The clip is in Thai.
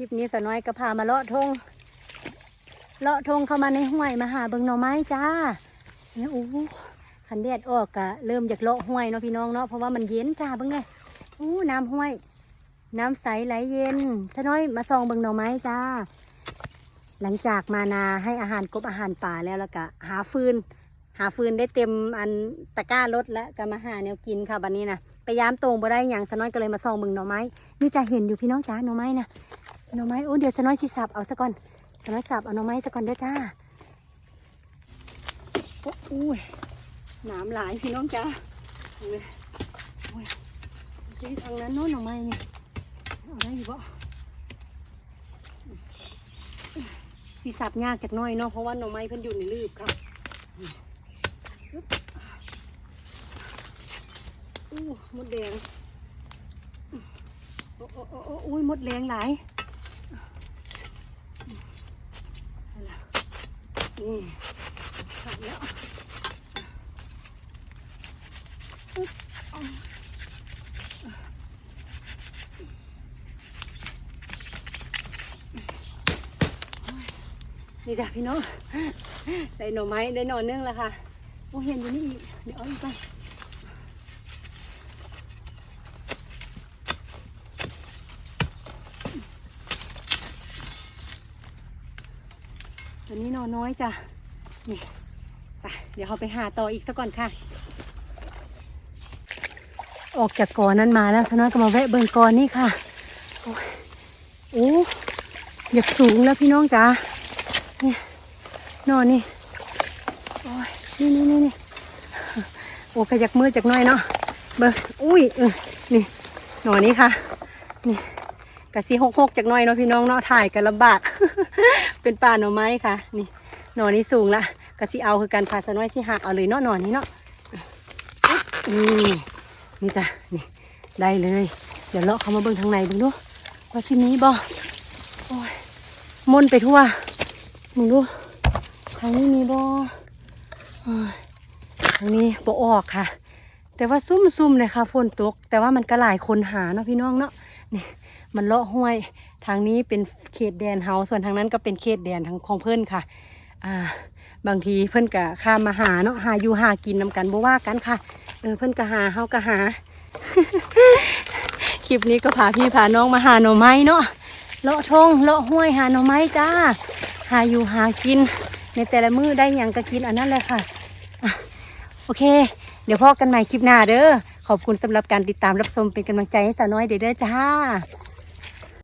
คลิปนี้สาวน้อยก็พามาเลาะทงเลาะทงเข้ามาในห้วยมาหาเบิงหน่อไม้จ้าเนี่ยโอ้ขันแดดออกกะเริ่มจากเลาะห้วยเนาะพี่น้องเนาะเพราะว่ามันเย็นจ้าเบิงไงโอ้น้ำห้วย น้ำใสไหลเย็นสาวน้อยมาส่องเบิงหน่อไม้จ้า หลังจากมานาให้อาหารกบอาหารป่าแล้วแล้วก็หาฟืนหาฟืนได้เต็มอันตะกร้ารถแล้วก็มาหาแนวกินค่ะบันนี้นะไปยามตรงบ่ได้อย่างสน้อยก็เลยมาส่องมึงหน่อไม้ นี่จะเห็นอยู่พี่น้องจ้าหน่อไม้นะ หน่อไม้โอ้เดี๋ยวสน้อยสิสับเอาซะก่อนสน้อยสับเอาหน่อไม้ซะก่อนเด้อจ้าโอ้ยหนามหลายพี่น้องจ้าโอ้ยที่ทางนั้นโน้นหน่อไม้นี่เอาได้อยู่บ่สิสับยากจากน้อยเนาะเพราะว่าหน่อไม้เพิ่นอยู่ในลืบค่ะอู้มดแดงโอ้โอ้โอ้โอ้อุ้ยมดแดงหลายเอาล่ะ นี่ขาดแล้วนี่จ้ะพี่น้องได้หน่อไม้ได้หน่อเนื่องแล้วค่ะโอ้เห็นอยู่นี่อีกเดี๋ยวเอาอีกไป ตัวนี้นอนน้อยจ้ะ นี่ไปเดี๋ยวเราไปหาต่ออีกสักก่อนค่ะ ออกจากกอนั้นมาแล้วสน้อยก็มาแวะเบิงกอนนี่ค่ะโอ้โอ้อยากสูงแล้วพี่น้องจ๋านี่นอนนี่ โอ้ย นี่นี่นี่นี่โอ้ขยักมือจากน้อยเนาะ เบิงอุ้ยเออนี่นอนนี้ค่ะ นี่ กะสีหกหกจากน้อยเนาะพี่น้องเนาะถ่ายกันลำบาก เป็นป่าหน่อไม้ค่ะ นี่หน่อนี้สูงละกะสิเอาคือการพาสน้อยสิหักเอาเลยเนาะหน่อนี้เนาะนี่นี่จ้ะนี่ได้เลย เดี๋ยวเลาะเขามาเบิ่งทางในเบิ่งดูว่าสิมีบ่โอ้ยมนไปทั่วมึงดูทางนี้มีบ่ทางนี้บ่ออกค่ะ แต่ว่าซุ่มๆเลยค่ะฝนตก แต่ว่ามันก็หลายคนหาเนาะพี่น้องเนาะนี่ มันเลาะห้วย ทางนี้เป็นเขตแดนเฮาส่วนทางนั้นก็เป็นเขตแดนทางของเพื่อนค่ะ อ่า บางทีเพื่อนก็ข้ามมาหาเนาะหาอยู่หากินนำกันบ่ว่ากันค่ะ เออเพื่อนก็หาเฮาก็หา คลิปนี้ก็พาพี่พาน้องมาหาหน่อไม้เนาะ เลาะทงเลาะห้วยหาหน่อไม้จ้า หาอยู่หากิน ในแต่ละมื้อได้อย่างก็กินอันนั้นแหละค่ะอะโอเค เดี๋ยวพอกันใหม่คลิปหน้าเด้อ ขอบคุณสำหรับการติดตามรับชมเป็นกำลังใจให้สาวน้อยเด้อเด้อจ้า